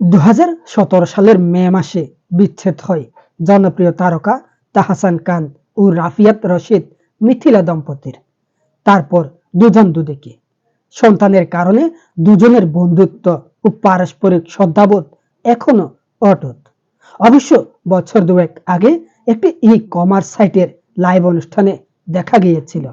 দু হাজার সতেরো সালের মে মাসে বিচ্ছেদ হয়। জনপ্রিয় তারকা তাহসান খান ও রাফিয়াত রশিদ মিথিলা দম্পতির। তারপর দুজন দুদিকে। সন্তানের কারণে দুজনের বন্ধুত্ব ও পারস্পরিক শ্রদ্ধাবোধ এখনও অটুট। অবশ্য বছর দুয়েক আগে একটি ই কমার্স সাইটের লাইভ অনুষ্ঠানে দেখা গিয়েছিল।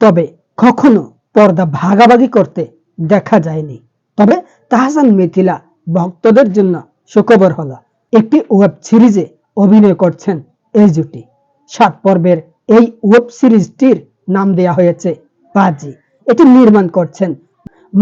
তবে কখনো পর্দা ভাগাভাগি করতে দেখা যায়নি। তবে তাহসান মিথিলা ভক্তদের জন্য সুখবর হলো, একটি ওয়েব সিরিজে অভিনয় করছেন এই জুটি। সাত পর্বের এই ওয়েব সিরিজটির নাম দেয়া হয়েছে বাজি। এটি নির্মাণ করছেন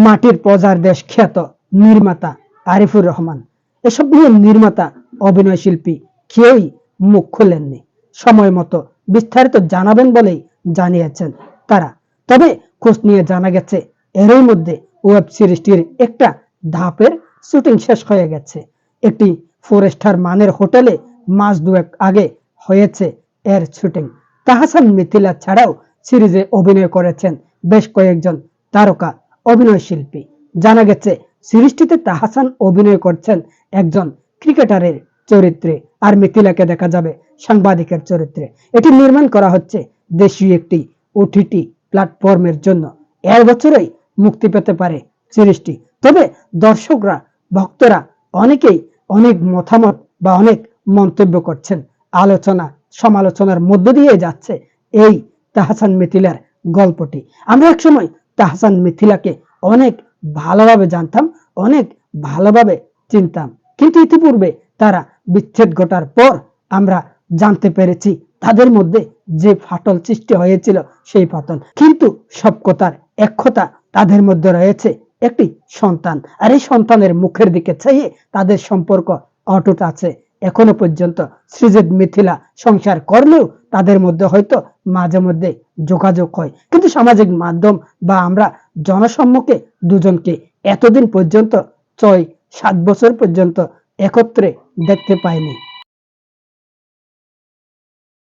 মাটির প্রজার দেশ খ্যাত নির্মাতা আরিফুর রহমান। এসব নিয়ে নির্মাতা, অভিনয় শিল্পী কেউই মুখ খোলেননি। সময় মতো বিস্তারিত জানাবেন বলেই জানিয়েছেন তারা। তবে খোঁজ নিয়ে জানা গেছে, এরই মধ্যে ওয়েব সিরিজটির একটা ধাপের শুটিং শেষ হয়ে গেছে। একটি ফোর স্টার মানের হোটেলে মাস দুয়েক আগে হয়েছে এর শুটিং। তাহসান মিথিলা ছাড়াও সিরিজে অভিনয় করেছেন বেশ কয়েকজন তারকা, অভিনয় শিল্পী। জানা গেছে, সিরিজটিতে তাহসান অভিনয় করছেন একজন ক্রিকেটারের চরিত্রে আর মিথিলাকে দেখা যাবে সাংবাদিকের চরিত্রে। এটি নির্মাণ করা হচ্ছে দেশীয় একটি ওটিটি প্ল্যাটফর্মের জন্য। এর বছরেই মুক্তি পেতে পারে সিরিজটি। তবে দর্শকরা ভক্তরা অনেকেই অনেক মতামত বা অনেক মন্তব্য করছেন। আলোচনা, সমালোচনার মধ্য দিয়ে যাচ্ছে এই তাহসান মিথিলার গল্পটি। আমরা একসময় তাহসান মিথিলাকে অনেক ভালোভাবে জানতাম, অনেক ভালোভাবে চিনতাম। কিন্তু ইতিপূর্বে তারা বিচ্ছেদ ঘটার পর আমরা জানতে পেরেছি তাদের মধ্যে যে ফাটল সৃষ্টি হয়েছিল সেই ফাটল। কিন্তু সব কথার এক কথা তাদের মধ্যে রয়েছে একটি সন্তান। আর এই সন্তানের মুখের দিকে চাইয়ে তাদের সম্পর্ক অটুট আছে। এখনও পর্যন্ত সৃজিত মিথিলা সংসার করলেও তাদের মধ্যে হয়তো মাঝে মধ্যে যোগাযোগ হয়। কিন্তু সামাজিক মাধ্যম বা আমরা জনসম্মুখে দুজনকে এতদিন পর্যন্ত, ছয়, সাত বছর পর্যন্ত একত্রে দেখতে পাইনি।